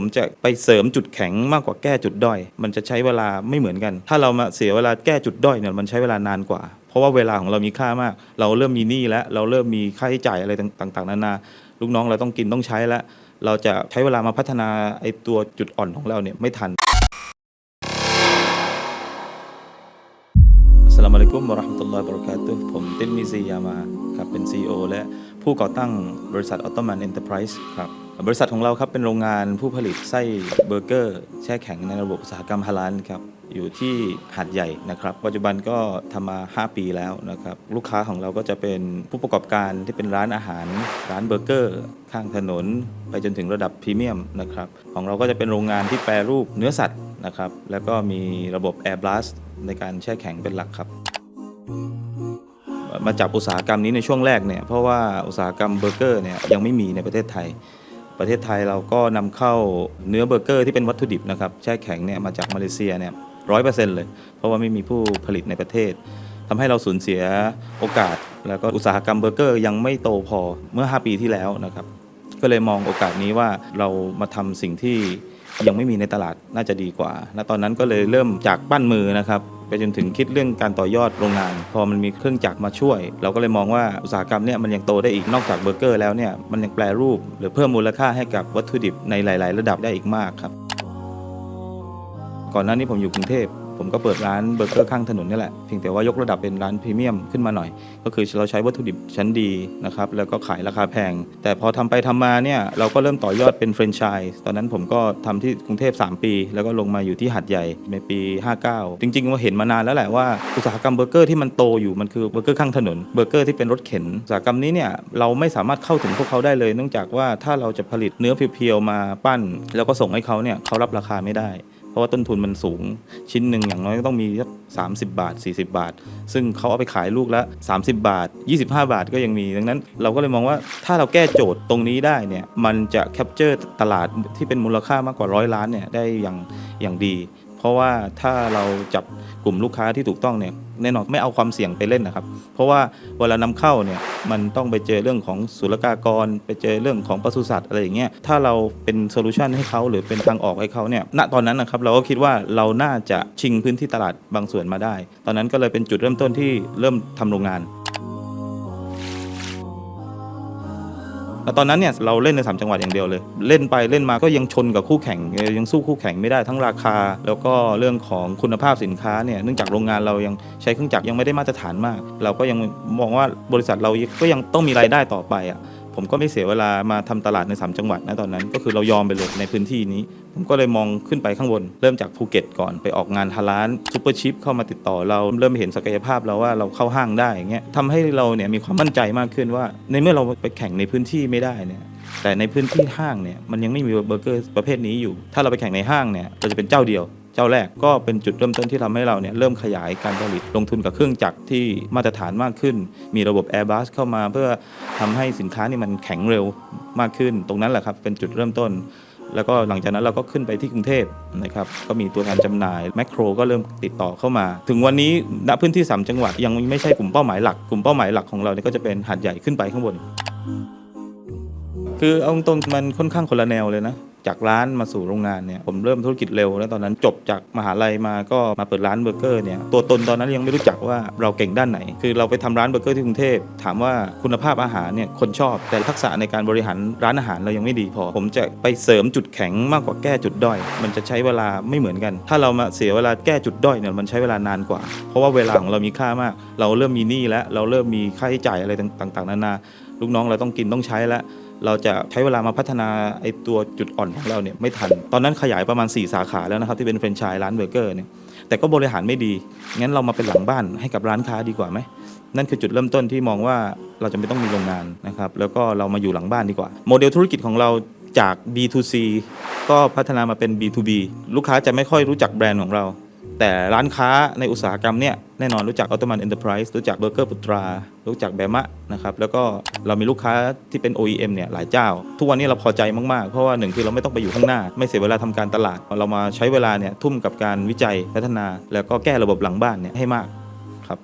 ผมจะไปเสริมจุดแข็งมากกว่าแก้จุดด้อย มันจะใช้เวลาไม่เหมือนกัน ถ้าเรามาเสียเวลาแก้จุดด้อยเนี่ยมันใช้เวลานานกว่า เพราะว่าเวลาของเรามีค่ามาก เราเริ่มมีหนี้แล้ว เราเริ่มมีค่าใช้จ่ายอะไรต่างๆนานาลูกน้องเราต้องกินต้องใช้แล้ว เราจะใช้เวลามาพัฒนาไอ้ตัวจุดอ่อนของเราเนี่ยไม่ทันสลามุอะลัยกุมวะราะห์มะตุลลอฮิบะเราะกาตุผมตินมิซียามาครับเป็น CEO และผู้ก่อตั้งบริษัทออตโตมันเอ็นเตอร์ไพรส์ครับ บริษัทของเราครับเป็นโรงงานผู้ผลิตไส้เบอร์เกอร์ แช่แข็งในระบบอุตสาหกรรมฮาลาลครับอยู่ที่หาดใหญ่นะครับ ปัจจุบันก็ทำมา 5 ปีแล้วนะครับ ลูกค้าของเราก็จะเป็นผู้ประกอบการที่เป็นร้านอาหาร ร้านเบอร์เกอร์ ข้างถนน ไปจนถึงระดับพรีเมียมนะครับของเราก็จะเป็นโรงงานที่แปรรูปเนื้อสัตว์นะครับแล้วก็มีระบบ Air Blast ในการแช่แข็งเป็นหลักครับมาจับอุตสาหกรรมนี้ในช่วงแรกเนี่ยเพราะว่าอุตสาหกรรมเบอร์เกอร์เนี่ยยังไม่มีในประเทศไทย ประเทศไทยเราก็นำเข้าเนื้อเบอร์เกอร์ที่เป็นวัตถุดิบนะครับแช่แข็งเนี่ยมาจากมาเลเซียเนี่ยร้อยเปอร์เซ็นต์เลย เพราะว่าไม่มีผู้ผลิตในประเทศทำให้เราสูญเสียโอกาส แล้วก็อุตสาหกรรมเบอร์เกอร์ยังไม่โตพอเมื่อ 5 ปีที่แล้วนะครับ ก็เลยมองโอกาสนี้ว่าเรามาทำสิ่งที่ยังไม่มีในตลาดน่าจะดีกว่า และตอนนั้นก็เลยเริ่มจากปั้นมือนะครับ ไปจนถึงคิดเรื่องการต่อยอดโรงงาน พอมันมีเครื่องจักรมาช่วย เราก็เลยมองว่าอุตสาหกรรมเนี่ยมันยังโตได้อีกนอกจากเบอร์เกอร์แล้วเนี่ยมันยังแปลรูป หรือเพิ่มมูลค่าให้กับวัตถุดิบในหลาย ๆ ระดับได้อีกมากครับ ก่อนหน้านี้ผมอยู่กรุงเทพ ผมก็เปิดร้านเบอร์เกอร์ข้างถนนนี่แหละเพียงแต่ว่ายกระดับเป็นร้านพรีเมียมขึ้นมาหน่อย ก็คือเราใช้วัตถุดิบชั้นดีนะครับแล้วก็ขายราคาแพง แต่พอทำไปทำมาเนี่ยเราก็เริ่มต่อยอดเป็นแฟรนไชส์ตอนนั้นผมก็ทำที่กรุงเทพ 3 ปี แล้วก็ลงมาอยู่ที่หัดใหญ่ในปี 59 จริงๆว่าเห็นมานานแล้วแหละว่าอุตสาหกรรมเบอร์เกอร์ที่มันโตอยู่มันคือเบอร์เกอร์ข้างถนนเบอร์เกอร์ที่เป็นรถเข็นอุตสาหกรรมนี้เนี่ยเราไม่สามารถเข้าถึงพวกเขาได้เลย เนื่องจากว่าถ้าเราจะผลิตเนื้อเพียวๆมาปั้น แล้วก็ส่งให้เขาเนี่ยเขารับราคาไม่ได้ เพราะว่าต้นทุนมันสูง ชิ้นหนึ่งอย่างน้อยก็ต้องมีสักสามสิบบาท 40 บาท ซึ่งเขาเอาไปขายลูกละ 30 บาท 25 บาทก็ยังมี ดังนั้นเราก็เลยมองว่าถ้าเราแก้โจทย์ตรงนี้ได้เนี่ยมันจะแคปเจอร์ตลาดที่เป็นมูลค่ามากกว่าร้อยล้านเนี่ยได้อย่างอย่างดี เพราะว่าถ้าเราจับกลุ่มลูกค้าที่ถูกต้องเนี่ย แน่นอนไม่เอาความเสี่ยงไปเล่นนะครับ เพราะว่าเวลานำเข้าเนี่ยมันต้องไปเจอเรื่องของศุลกากร ไปเจอเรื่องของปศุสัตว์อะไรอย่างเงี้ยถ้าเราเป็นโซลูชันให้เขาหรือเป็นทางออกให้เขาเนี่ยณตอนนั้นนะครับเราก็คิดว่าเราน่าจะชิงพื้นที่ตลาดบางส่วนมาได้ ตอนนั้นก็เลยเป็นจุดเริ่มต้นที่เริ่มทำโรงงาน แล้วตอนนั้นเนี่ยเราเล่นในสามจังหวัดอย่างเดียวเลย เล่นไปเล่นมาก็ยังชนกับคู่แข่งยังสู้คู่แข่งไม่ได้ทั้งราคา แล้วก็เรื่องของคุณภาพสินค้าเนี่ยเนื่องจากโรงงานเรายังใช้เครื่องจักรยังไม่ได้มาตรฐานมาก เราก็ยังมองว่าบริษัทเราก็ยังต้องมีรายได้ต่อไปอะ ผมก็ไม่เสียเวลามาทำตลาดใน 3 จังหวัดนะตอนนั้น ก็คือเรายอมไปเลยในพื้นที่นี้ ผมก็เลยมองขึ้นไปข้างบน เริ่มจากภูเก็ตก่อนไปออกงานฮาลานซูเปอร์ชิปเข้ามาติดต่อเราเริ่มเห็นศักยภาพเราว่าเราเข้าห้างได้อย่างเงี้ยทำให้เราเนี่ยมีความมั่นใจมากขึ้นว่า ในเมื่อเราไปแข่งในพื้นที่ไม่ได้เนี่ยแต่ในพื้นที่ห้างเนี่ยมันยังไม่มีเบอร์เกอร์ประเภทนี้อยู่ ถ้าเราไปแข่งในห้างเนี่ยเราจะเป็นเจ้าเดียว จ้าแรกก็เป็นจุดเริ่มต้นที่ทำให้เราเนี่ยเริ่มขยายการผลิตลงทุนกับเครื่องจักรที่มาตรฐานมากขึ้น มีระบบ Airbus เข้ามาเพื่อทำให้สินค้านี่มันแข็งเร็วมากขึ้น ตรงนั้นแหละครับเป็นจุดเริ่มต้น แล้วก็หลังจากนั้นเราก็ขึ้นไปที่กรุงเทพนะครับก็มีตัวแทนจำหน่ายแมคโครก็เริ่มติดต่อเข้ามา ถึงวันนี้ณพื้นที่ 3 จังหวัดยังไม่ใช่กลุ่มเป้าหมายหลักกลุ่มเป้าหมายหลักของเราเนี่ยก็จะเป็นหาดใหญ่ขึ้นไปข้างบน คือเอาตรงมันค่อนข้างคนละแนวเลยนะ จากร้านมาสู่โรงงานเนี่ยผมเริ่มธุรกิจเร็ว แล้วตอนนั้นจบจากมหาลัยมาก็มาเปิดร้านเบอร์เกอร์เนี่ยตัวตนตอนนั้นยังไม่รู้จักว่าเราเก่งด้านไหน คือเราไปทำร้านเบอร์เกอร์ที่กรุงเทพถามว่าคุณภาพอาหารเนี่ยคนชอบ แต่ทักษะในการบริหารร้านอาหารเรายังไม่ดีพอ ผมจะไปเสริมจุดแข็งมากกว่าแก้จุดด้อย มันจะใช้เวลาไม่เหมือนกัน ถ้าเรามาเสียเวลาแก้จุดด้อยเนี่ยมันใช้เวลานานกว่า เพราะว่าเวลาของเรามีค่ามาก เราเริ่มมีหนี้แล้วเราเริ่มมีค่าใช้จ่ายอะไรต่างๆนานาลูกน้องเราต้องกินต้องใช้แล้ว เราจะใช้เวลามาพัฒนาไอ้ตัวจุดอ่อนของเราเนี่ยไม่ทัน ตอนนั้นขยายประมาณ 4 สาขาแล้วนะครับ ที่เป็นแฟรนไชส์ร้านเบอร์เกอร์เนี่ยแต่ก็บริหารไม่ดี งั้นเรามาเป็นหลังบ้านให้กับร้านค้าดีกว่าไหมนั่นคือจุดเริ่มต้นที่มองว่าเราจะไม่ต้องมีโรงงานนะครับแล้วก็เรามาอยู่หลังบ้านดีกว่า โมเดลธุรกิจของเราจาก B2C ก็พัฒนามาเป็น B2B ลูกค้าจะไม่ค่อยรู้จักแบรนด์ของเรา แต่ร้านค้าในอุตสาหกรรมเนี่ยแน่นอนรู้จักออ t ตมันเอ็นเตอร์ไพรส์รู้จักเบอร์เกอร์ปุตรา รู้จักแบมะนะครับแล้วก็เรามีลูกค้าที่เป็น OEM เนี่ยหลายเจ้า ทุกวันนี้เราพอใจมาก ๆ เพราะว่าหนึ่งคือเราไม่ต้องไปอยู่ข้างหน้า ไม่เสียเวลาทำการตลาด เรามาใช้เวลาเนี่ยทุ่มกับการวิจัยพัฒนา แล้วก็แก้ระบบหลังบ้านเนี่ยให้มากครับ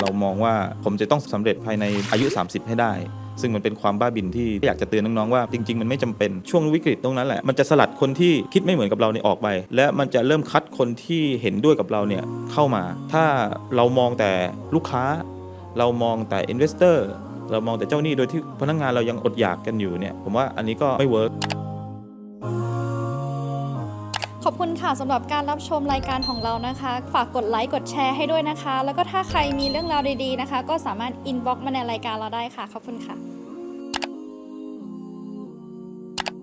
เรามองว่าผมจะต้องสำเร็จภายในอายุ 30 ให้ได้ ซึ่งมันเป็นความบ้าบินที่อยากจะเตือนน้องๆว่าจริง ๆ มันไม่จำเป็นช่วงวิกฤตตรงนั้นแหละมันจะสลัดคนที่คิดไม่เหมือนกับเราเนี่ยออกไป และมันจะเริ่มคัดคนที่เห็นด้วยกับเราเนี่ยเข้ามา ถ้าเรามองแต่ลูกค้า เรามองแต่อินเวสเตอร์เรามองแต่เจ้าหนี้โดยที่พนักงานเรายังอดอยากกันอยู่เนี่ยผมว่าอันนี้ก็ไม่เวิร์กขอบคุณค่ะสำหรับการรับชมรายการของเรานะคะ ฝากกดไลค์กดแชร์ให้ด้วยนะคะ แล้วก็ถ้าใครมีเรื่องราวดีๆนะคะ ก็สามารถอินบ็อกซ์มาในรายการเราได้ค่ะ ขอบคุณค่ะ